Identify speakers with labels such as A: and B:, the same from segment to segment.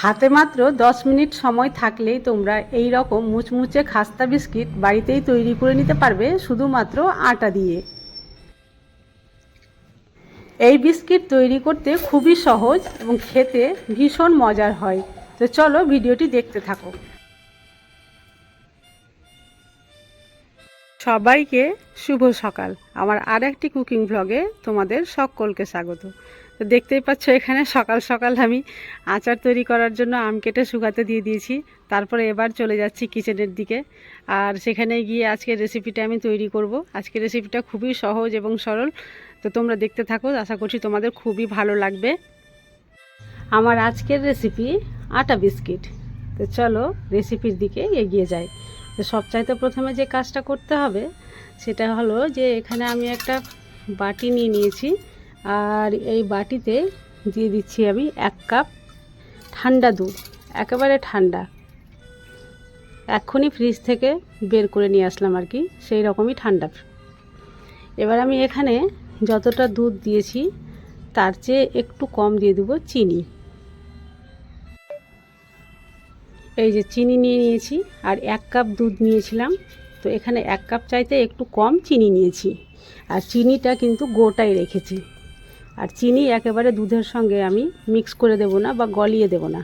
A: হাতে মাত্র 10 মিনিট সময় থাকলেই তোমরা এই রকম মুচমুচে খাস্তা বিস্কিট বাড়িতেই তৈরি করে নিতে পারবে শুধুমাত্র আটা দিয়ে। এই বিস্কিট তৈরি করতে খুবই সহজ এবং খেতে ভীষণ মজার হয়। তো চলো ভিডিওটি দেখতে থাকো। সবাইকে শুভ সকাল। আমার আর একটি কুকিং ভ্লগে তোমাদের সকলকে স্বাগত। তো দেখতেই পাচ্ছ এখানে সকাল সকাল আমি আচার তৈরি করার জন্য আম কেটে শুকাতে দিয়ে দিয়েছি। তারপরে এবার চলে যাচ্ছি কিচেনের দিকে। আর সেখানে গিয়ে আজকের রেসিপিটা আমি তৈরি করব। আজকের রেসিপিটা খুবই সহজ এবং সরল। তো তোমরা দেখতে থাকো, আশা করছি তোমাদের খুবই ভালো লাগবে। আমার আজকের রেসিপি আটা বিস্কিট। তো চলো রেসিপির দিকে এগিয়ে যাই। তো সবচাইতে প্রথমে যে কাজটা করতে হবে, সেটা হলো যে এখানে আমি একটা বাটি নিয়ে নিয়েছি। আর এই বাটিতে দিয়ে দিচ্ছি আমি এক কাপ ঠান্ডা দুধ, একেবারে ঠান্ডা। এক্ষুনি ফ্রিজ থেকে বের করে নিয়ে আসলাম আর কি, সেই রকমই ঠান্ডা। এবার আমি এখানে যতটা দুধ দিয়েছি, তার চেয়ে একটু কম দিয়ে দেবো চিনি। এই যে চিনি নিয়ে নিয়েছি, আর এক কাপ দুধ নিয়েছিলাম, তো এখানে এক কাপ চাইতে একটু কম চিনি নিয়েছি। আর চিনিটা কিন্তু গোটাই রেখেছি। আর চিনি একেবারে দুধের সঙ্গে আমি মিক্স করে দেব না বা গলিয়ে দেব না।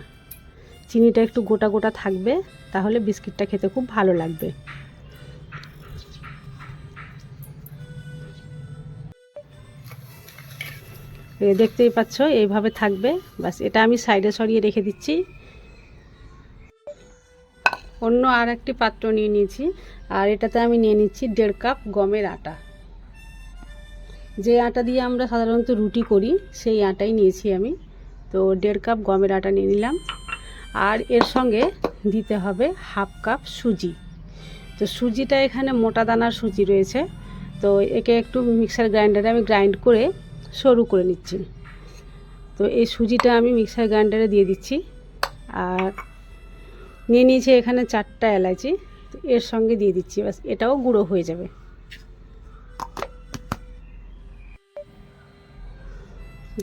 A: চিনিটা একটু গোটা গোটা থাকবে, তাহলে বিস্কিটটা খেতে খুব ভালো লাগবে। দেখতেই পাচ্ছ, এইভাবে থাকবে। বাস এটা আমি সাইডে সরিয়ে রেখে দিচ্ছি। অন্য আর একটি পাত্র নিয়ে নিয়েছি, আর এটাতে আমি নিয়ে নিচ্ছি দেড় কাপ গমের আটা। যে আটা দিয়ে আমরা সাধারণত রুটি করি, সেই আটাই নিয়েছি আমি। তো দেড় কাপ গমের আটা নিয়ে নিলাম। আর এর সঙ্গে দিতে হবে হাফ কাপ সুজি। তো সুজিটা এখানে মোটা দানার সুজি রয়েছে। তো একে একটু মিক্সার গ্রাইন্ডারে আমি গ্রাইন্ড করে সরু করে নিচ্ছি। তো এই সুজিটা আমি মিক্সার গ্রাইন্ডারে দিয়ে দিচ্ছি। আর নিয়ে নিয়েছি এখানে চারটা এলাচি এর সঙ্গে দিয়ে দিচ্ছি। বাস এটাও গুঁড়ো হয়ে যাবে।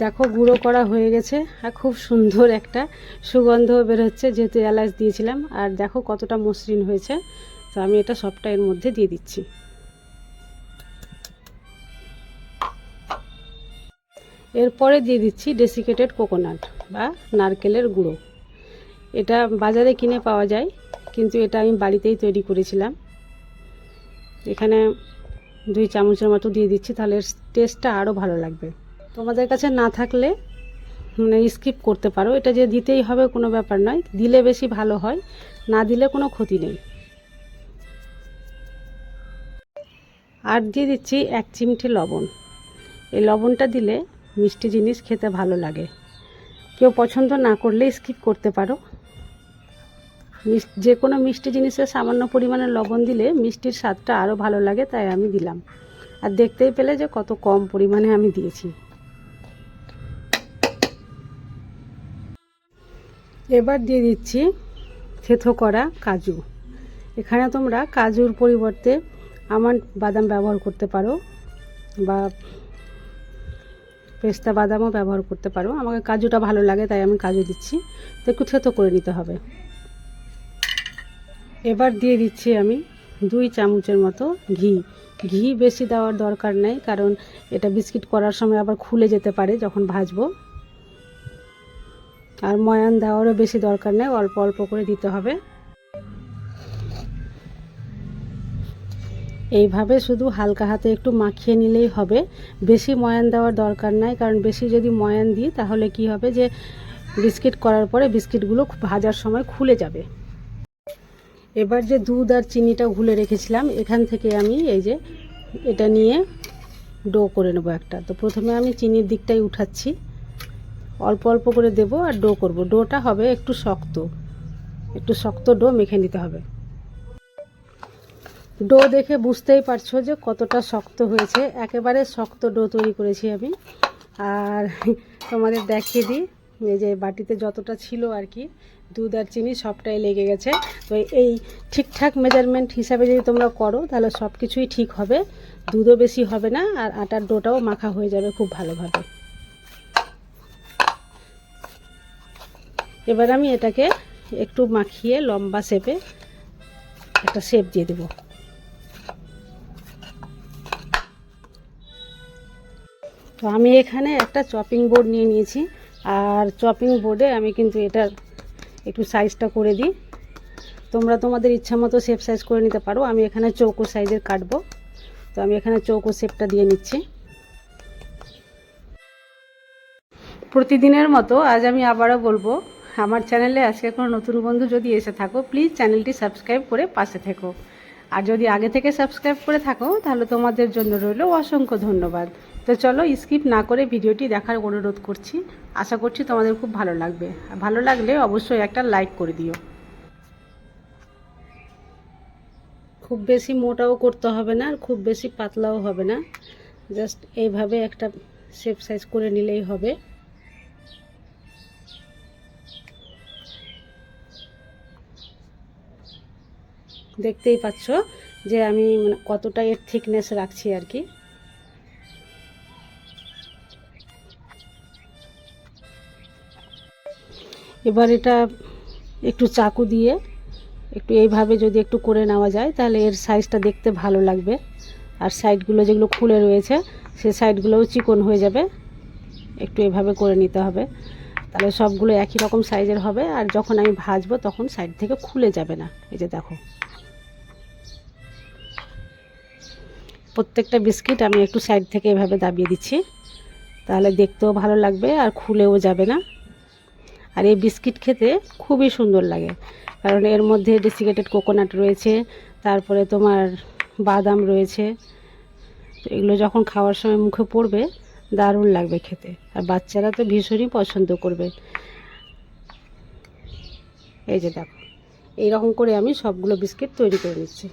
A: দেখো, গুঁড়ো করা হয়ে গেছে আর খুব সুন্দর একটা সুগন্ধ বেরোচ্ছে, যেহেতু এলাচ দিয়েছিলাম। আর দেখো, কতটা মসৃণ হয়েছে। তো আমি এটা সবটা এর মধ্যে দিয়ে দিচ্ছি। এরপরে দিয়ে দিচ্ছি ডেসিকেটেড কোকোনাট বা নারকেলের গুঁড়ো। এটা বাজারে কিনে পাওয়া যায়, কিন্তু এটা আমি বাড়িতেই তৈরি করেছিলাম। এখানে দুই চামচের মতো দিয়ে দিচ্ছি, তাহলে টেস্টটা আরও ভালো লাগবে। তোমাদের কাছে না থাকলে মানে স্কিপ করতে পারো। এটা যে দিতেই হবে কোনো ব্যাপার নয়। দিলে বেশি ভালো হয়, না দিলে কোনো ক্ষতি নেই। আর দিয়ে দিচ্ছি এক চিমটে লবণ। এই লবণটা দিলে মিষ্টি জিনিস খেতে ভালো লাগে। কেউ পছন্দ না করলে স্কিপ করতে পারো। যে কোনো মিষ্টি জিনিসে সামান্য পরিমাণে লবণ দিলে মিষ্টির স্বাদটা আরও ভালো লাগে, তাই আমি দিলাম। আর দেখতেই পেলে যে কত কম পরিমাণে আমি দিয়েছি। এবার দিয়ে দিচ্ছি থেথো করা কাজু। এখানে তোমরা কাজুর পরিবর্তে আমার বাদাম ব্যবহার করতে পারো বা পেস্তা বাদামও ব্যবহার করতে পারো। আমাকে কাজুটা ভালো লাগে, তাই আমি কাজু দিচ্ছি। তো একটু থেতো করে নিতে হবে। এবার দিয়ে দিচ্ছি আমি দুই চামচের মতো ঘি। ঘি বেশি দেওয়ার দরকার নেই, কারণ এটা বিস্কিট করার সময় আবার খুলে যেতে পারে যখন ভাজবো। আর ময়ান দেওয়ারও বেশি দরকার নেই, অল্প অল্প করে দিতে হবে। এইভাবে শুধু হালকা হাতে একটু মাখিয়ে নিলেই হবে। বেশি ময়ান দেওয়ার দরকার নাই, কারণ বেশি যদি ময়ান দিই, তাহলে কি হবে যে বিস্কিট করার পরে বিস্কিটগুলো ভাজার সময় খুলে যাবে। এবার যে দুধ আর চিনিটা ঘুলে রেখেছিলাম, এখান থেকে আমি এই যে এটা নিয়ে ডো করে নেব একটা। তো প্রথমে আমি চিনির দিকটাই উঠাচ্ছি। অল্প অল্প করে দেব আর ডো করব। ডোটা হবে একটু শক্ত। একটু শক্ত ডো মেখে নিতে হবে। ডো দেখে বুঝতেই পারছ যে কতটা শক্ত হয়েছে। একেবারে শক্ত ডো তৈরি করেছি আমি। আর তোমাদের দেখিয়ে দিই, এই যে বাটিতে যতটা ছিল আর কি, দুধ আর চিনি সবটাই লেগে গেছে। তো এই ঠিকঠাক মেজারমেন্ট হিসাবে যদি তোমরা করো, তাহলে সব কিছুই ঠিক হবে। দুধও বেশি হবে না, আর আটার ডোটাও মাখা হয়ে যাবে খুব ভালোভাবে। এবার আমি এটাকে একটু মাখিয়ে লম্বা শেপে একটা শেপ দিয়ে দেবো। তো আমি এখানে একটা চপিং বোর্ড নিয়ে নিয়েছি, আর চপিং বোর্ডে আমি কিন্তু এটার একটু সাইজটা করে দিই। তোমরা তোমাদের ইচ্ছা মতো শেপ সাইজ করে নিতে পারো। আমি এখানে চৌকো সাইজের কাটবো। তো আমি এখানে চৌকো শেপটা দিয়ে নিচ্ছি। প্রতিদিনের মতো আজ আমি আবারও বলব আমার চ্যানেলে আজকে কোনো নতুন বন্ধু যদি এসে থাকো প্লিজ চ্যানেলটি সাবস্ক্রাইব করে পাশে থেকো। আর যদি আগে থেকে সাবস্ক্রাইব করে থাকো, তাহলে তোমাদের জন্য রইল অসংখ্য ধন্যবাদ। তো চলো স্কিপ না করে ভিডিওটি দেখার অনুরোধ করছি। আশা করছি তোমাদের খুব ভালো লাগবে। ভালো লাগলে অবশ্যই একটা লাইক করে দিও। খুব বেশি মোটাও করতে হবে না, আর খুব বেশি পাতলাও হবে না। জাস্ট এইভাবে একটা শেপ সাইজ করে নিলেই হবে। দেখতেই পাচ্ছ যে আমি মানে কতটা এর থিকনেস রাখছি আর কি। এবার এটা একটু চাকু দিয়ে একটু এইভাবে যদি একটু করে নেওয়া যায়, তাহলে এর সাইজটা দেখতে ভালো লাগবে। আর সাইডগুলো যেগুলো খুলে রয়েছে, সে সাইডগুলোও চিকন হয়ে যাবে। একটু এভাবে করে নিতে হবে। তাহলে সবগুলো একই রকম সাইজের হবে, আর যখন আমি ভাজবো তখন সাইড থেকে খুলে যাবে না। এই যে দেখো। প্রত্যেকটা বিস্কিট আমি একটু সাইড থেকে এভাবে দাবিয়ে দিচ্ছি। তাহলে দেখতেও ভালো লাগবে আর খুলেও যাবে না। আর এই বিস্কিট খেতে খুবই সুন্দর লাগে। কারণ এর মধ্যে ডেসিকেটেড কোকোনাট রয়েছে, তারপরে তোমার বাদাম রয়েছে। এগুলো যখন খাওয়ার সময় মুখে পড়বে, দারুণ লাগবে খেতে। আর বাচ্চারা তো ভীষণই পছন্দ করবে। এই যে দেখো, এইরকম করে আমি সবগুলো বিস্কিট তৈরি করে নিচ্ছি।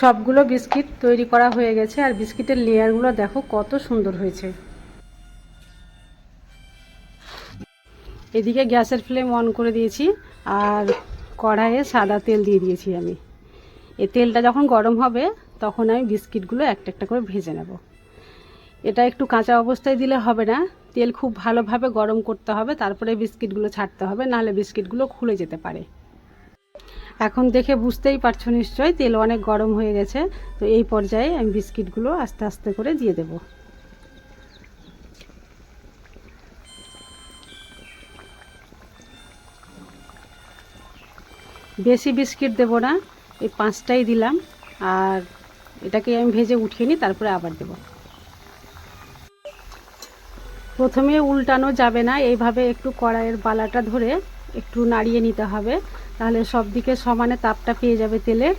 A: সবগুলো বিস্কিট তৈরি করা হয়ে গেছে আর বিস্কিটের লেয়ারগুলো দেখো কত সুন্দর হয়েছে। এদিকে গ্যাসের ফ্লেম অন করে দিয়েছি আর কড়াইয়ে সাদা তেল দিয়ে দিয়েছি আমি। এই তেলটা যখন গরম হবে, তখন আমি বিস্কিটগুলো একটা একটা করে ভেজে নেব। এটা একটু কাঁচা অবস্থায় দিলে হবে না। তেল খুব ভালোভাবে গরম করতে হবে, তারপরে বিস্কিটগুলো ছাড়তে হবে, নাহলে বিস্কিটগুলো খুলে যেতে পারে। এখন দেখে বুঝতেই পারছ নিশ্চয় তেল অনেক গরম হয়ে গেছে, তো এই পর্যায়ে আমি বিস্কিটগুলো আস্তে আস্তে করে দিয়ে দেব। বেশি বিস্কিট দেব না, এই পাঁচটাই দিলাম, আর এটাকে আমি ভেজে উঠিয়ে নিই, তারপরে আবার দেব। প্রথমে উল্টানো যাবে না, এইভাবে একটু কড়াইয়ের বালাটা ধরে একটু নাড়িয়ে নিতে হবে তাহলে সব দিকে সমানে তাপটা পেয়ে যাবে তেলের।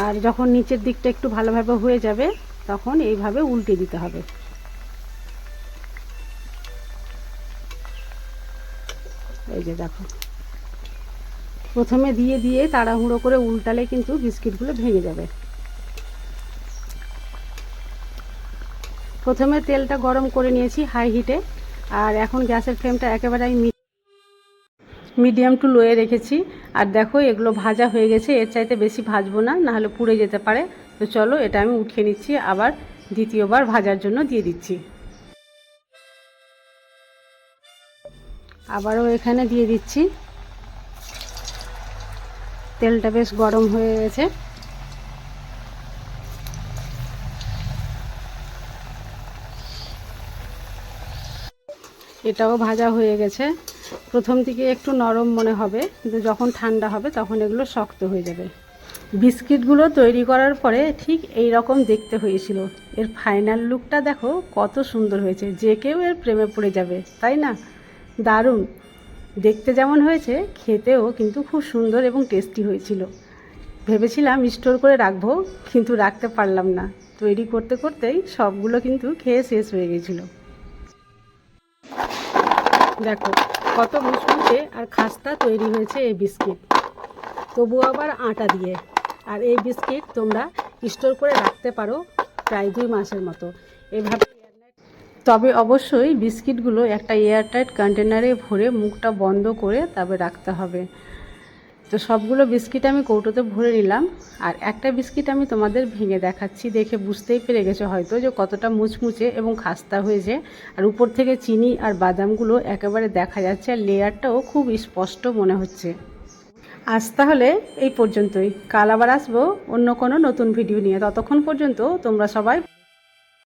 A: আর যখন নিচের দিকটা একটু ভালোভাবে হয়ে যাবে, তখন এইভাবে উল্টে দিতে হবে। এই যে দেখো। প্রথমে দিয়ে দিয়ে তাড়াহুড়ো করে উল্টালে কিন্তু বিস্কিটগুলো ভেঙে যাবে। প্রথমে তেলটা গরম করে নিয়েছি হাই হিটে, আর এখন গ্যাসের ফ্লেমটা একেবারে আমি মিডিয়াম টু লোয়ে রেখেছি। আর দেখো, এগুলো ভাজা হয়ে গেছে। এর চাইতে বেশি ভাজবো না, নাহলে পুড়ে যেতে পারে। তো চলো, এটা আমি উঠিয়ে নিচ্ছি। আবার দ্বিতীয়বার ভাজার জন্য দিয়ে দিচ্ছি। আবারও এখানে দিয়ে দিচ্ছি। তেলটা বেশ গরম হয়ে গেছে। এটাও ভাজা হয়ে গেছে। প্রথম দিকে একটু নরম মনে হবে, কিন্তু যখন ঠান্ডা হবে তখন এগুলো শক্ত হয়ে যাবে। বিস্কিটগুলো তৈরি করার পরে ঠিক এই রকম দেখতে হয়েছিল। এর ফাইনাল লুকটা দেখো, কত সুন্দর হয়েছে। যে কেউ এর প্রেমে পড়ে যাবে, তাই না? দারুণ। দেখতে যেমন হয়েছে, খেতেও কিন্তু খুব সুন্দর এবং টেস্টি হয়েছিল। ভেবেছিলাম স্টোর করে রাখব, কিন্তু রাখতে পারলাম না। তৈরি করতে করতেই সবগুলো কিন্তু খেয়ে শেষ হয়ে গেছিল। দেখো কত মুসমুসে আর খাস্তা তৈরি হয়েছে এই বিস্কিট। তবু আবার আটা দিয়ে। আর এই বিস্কিট তোমরা স্টোর করে রাখতে পারো প্রায় দুই মাসের মতো। এভাবে তবে অবশ্যই বিস্কিটগুলো একটা এয়ারটাইট কন্টেনারে ভরে মুখটা বন্ধ করে তবে রাখতে হবে। তো সবগুলো বিস্কিট আমি কৌটোতে ভরে নিলাম, আর একটা বিস্কিট আমি তোমাদের ভেঙে দেখাচ্ছি, দেখে বুঝতেই পেরে গেছো হয়তো যে কতটা মুচমুচে এবং খাস্তা হয়েছে। আর উপর থেকে চিনি আর বাদামগুলো একেবারে দেখা যাচ্ছে, আর লেয়ারটাও খুব স্পষ্ট মনে হচ্ছে। আজ তাহলে এই পর্যন্তই। কাল আবার আসব অন্য কোনো নতুন ভিডিও নিয়ে। ততক্ষণ পর্যন্ত তোমরা সবাই